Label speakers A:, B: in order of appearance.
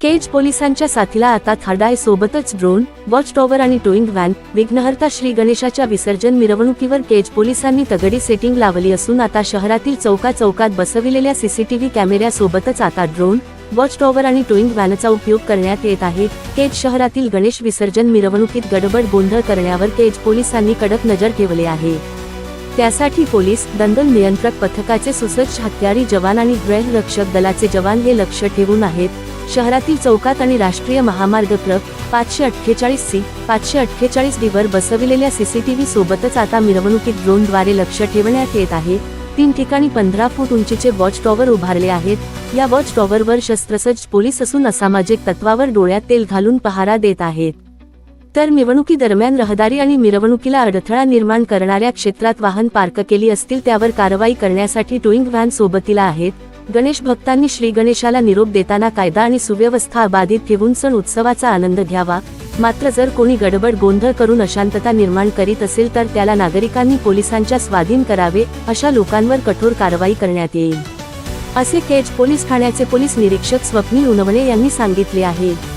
A: केज पोलिसांच्या साथीला आता थाडाय सोबतच ड्रोन वॉच टॉवर आणि टोईंग व्हॅन विघ्नहर्ता श्री गणेशाच्या विसर्जन मिरवणुकीवर केज पोलिसांनी तगडी सेटिंग लावली असून आता शहरातील चौका चौकात बसविलेल्या सीसीटीव्ही कॅमेऱ्यासोबतच आता ड्रोन वॉच टॉवर आणि टोईंग व्हॅनचा उपयोग करण्यात येत आहे. केज शहरातील गणेश विसर्जन मिरवणुकीत गडबड गोंधळ करण्यावर केज पोलिसांनी कडक नजर ठेवले आहे. त्यासाठी पोलीस दंगल नियंत्रक पथकाचे सुसज्ज हत्यारी जवान आणि गृहरक्षक दलाचे जवान हे लक्ष ठेवून आहेत. शहरातील चौकात आणि राष्ट्रीय महामार्ग क्र पाचशे अठ्ठेचाळीस सी पाचशे अठ्ठेचाळीस डी वर बसविलेल्या सीसीटीव्ही सोबतच आता मिरवणुकीत ड्रोनद्वारे लक्ष ठेवण्यात येत आहे. तीन ठिकाणी पंधरा फूट उंचीचे वॉच टॉवर उभारले आहेत. या वॉच टॉवरवर शस्त्रसज्ज पोलीस असून असामाजिक तत्वावर डोळ्यात तेल घालून पहारा देत आहेत. तर मिरवणुकीदरम्यान रहदारी आणि मिरवणुकीला अडथळा निर्माण करणाऱ्या क्षेत्रात वाहन पार्क केली असतील त्यावर कारवाई करण्यासाठी टोईंग व्हॅन सोबतीला आहेत. गणेश भक्तांनी श्री गणेशाला निरोप देताना कायदा आणि सुव्यवस्था बाधित ठेवून सण उत्सवाचा आनंद घ्यावा. मात्र जर कोणी गडबड गोंधळ करून अशांतता निर्माण करीत असेल तर त्याला नागरिकांनी पोलिसांच्या स्वाधीन करावे अशा लोकांवर कठोर कारवाई करण्यात येईल. असे केज पोलीस ठाण्याचे पोलीस निरीक्षक स्वप्नील उनवणे यांनी सांगितले आहे.